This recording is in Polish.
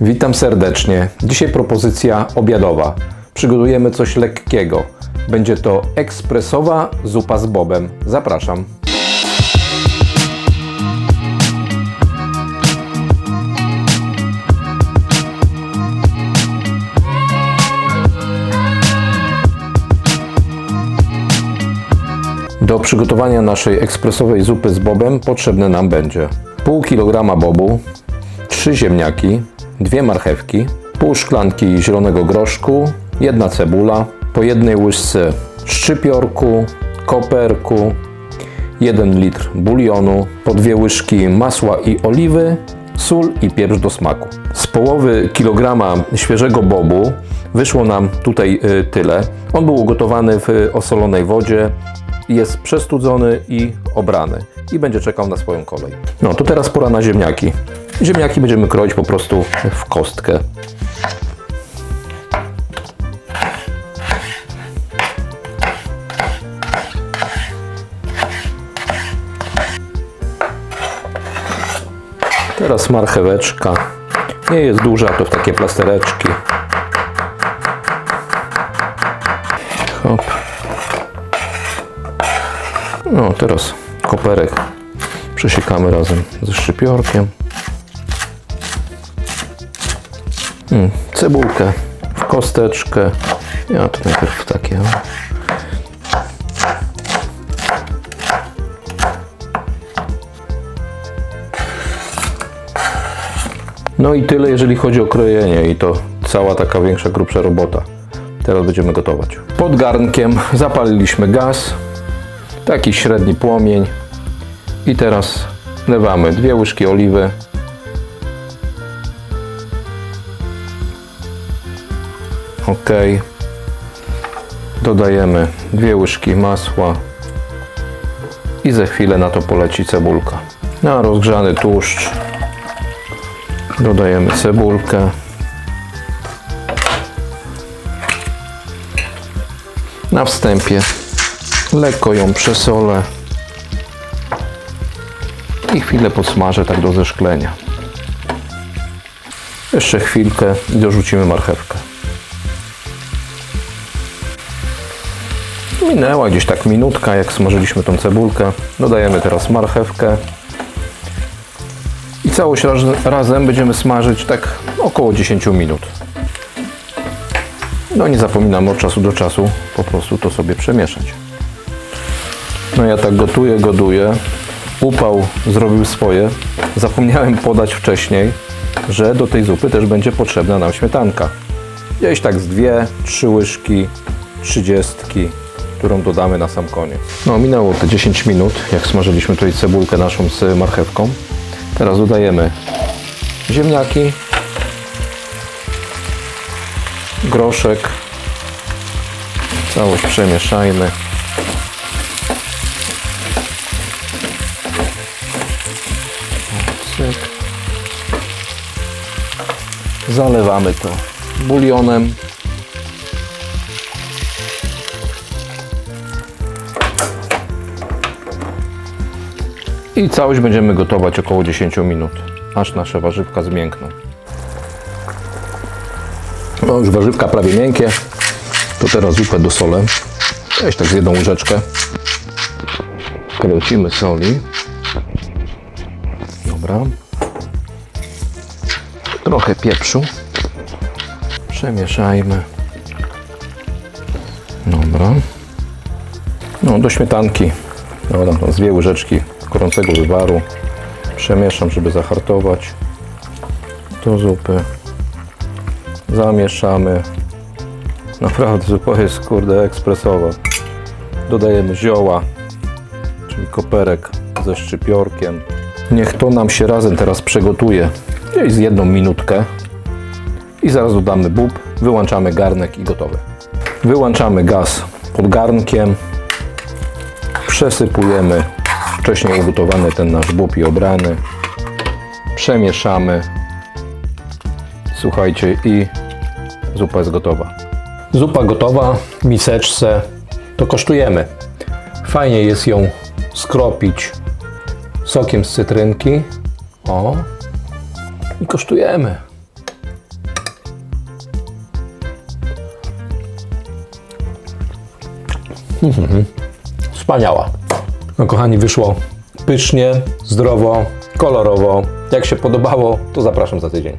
Witam serdecznie. Dzisiaj propozycja obiadowa. Przygotujemy coś lekkiego. Będzie to ekspresowa zupa z bobem. Zapraszam. Do przygotowania naszej ekspresowej zupy z bobem potrzebne nam będzie pół kilograma bobu, 3 ziemniaki, dwie marchewki, pół szklanki zielonego groszku, jedna cebula, po jednej łyżce szczypiorku, koperku, 1 litr bulionu, po dwie łyżki masła i oliwy, sól i pieprz do smaku. Z połowy kilograma świeżego bobu wyszło nam tutaj y, tyle. On był ugotowany w osolonej wodzie, jest przestudzony i obrany i będzie czekał na swoją kolej. No to teraz pora na ziemniaki. Ziemniaki będziemy kroić po prostu w kostkę. Teraz marcheweczka. Nie jest duża, to w takie plastereczki. Hop. No, teraz koperek przesiekamy razem ze szczypiorkiem. Mm, cebulkę w kosteczkę. Ja to najpierw takie. o. No i tyle, jeżeli chodzi o krojenie i to cała taka większa, grubsza robota. Teraz będziemy gotować. Pod garnkiem zapaliliśmy gaz, taki średni płomień i teraz wlewamy dwie łyżki oliwy, ok, dodajemy dwie łyżki masła i za chwilę na to poleci cebulka. Na rozgrzany tłuszcz dodajemy cebulkę. Na wstępie lekko ją przesolę i chwilę podsmażę tak do zeszklenia. Jeszcze chwilkę i dorzucimy marchewkę. Minęła gdzieś tak minutka, jak smażyliśmy tą cebulkę. Dodajemy teraz marchewkę. I całość raz, razem będziemy smażyć tak około 10 minut. No nie zapominamy od czasu do czasu po prostu to sobie przemieszać. No ja tak gotuję, goduję. Upał zrobił swoje. Zapomniałem podać wcześniej, że do tej zupy też będzie potrzebna nam śmietanka. Gdzieś tak z dwie, trzy łyżki, trzydziestki, którą dodamy na sam koniec. No minęło te 10 minut, jak smażyliśmy tutaj cebulkę naszą z marchewką. Teraz dodajemy ziemniaki, groszek, całość przemieszajmy. Zalewamy to bulionem. I całość będziemy gotować około 10 minut, aż nasze warzywka zmiękną. No już warzywka prawie miękkie, to teraz zupę do solę. Weź tak z jedną łyżeczkę. Kręcimy soli. Dobra. Trochę pieprzu. Przemieszajmy. Dobra. No do śmietanki. Dodam tam z dwie łyżeczki gorącego wywaru. Przemieszam, żeby zahartować. Do zupy. Zamieszamy. Naprawdę zupa jest kurde ekspresowa. Dodajemy zioła, czyli koperek ze szczypiorkiem. Niech to nam się razem teraz przegotuje. Gdzieś z jedną minutkę. I zaraz dodamy bób, wyłączamy garnek i gotowe. Wyłączamy gaz pod garnkiem. Przesypujemy wcześniej ugotowany ten nasz bupi obrany. Przemieszamy. Słuchajcie i zupa jest gotowa. Zupa gotowa w miseczce. To kosztujemy. Fajnie jest ją skropić sokiem z cytrynki. O. I kosztujemy. Mm-hmm. Wspaniała. No kochani, wyszło pysznie, zdrowo, kolorowo. Jak się podobało, to zapraszam za tydzień.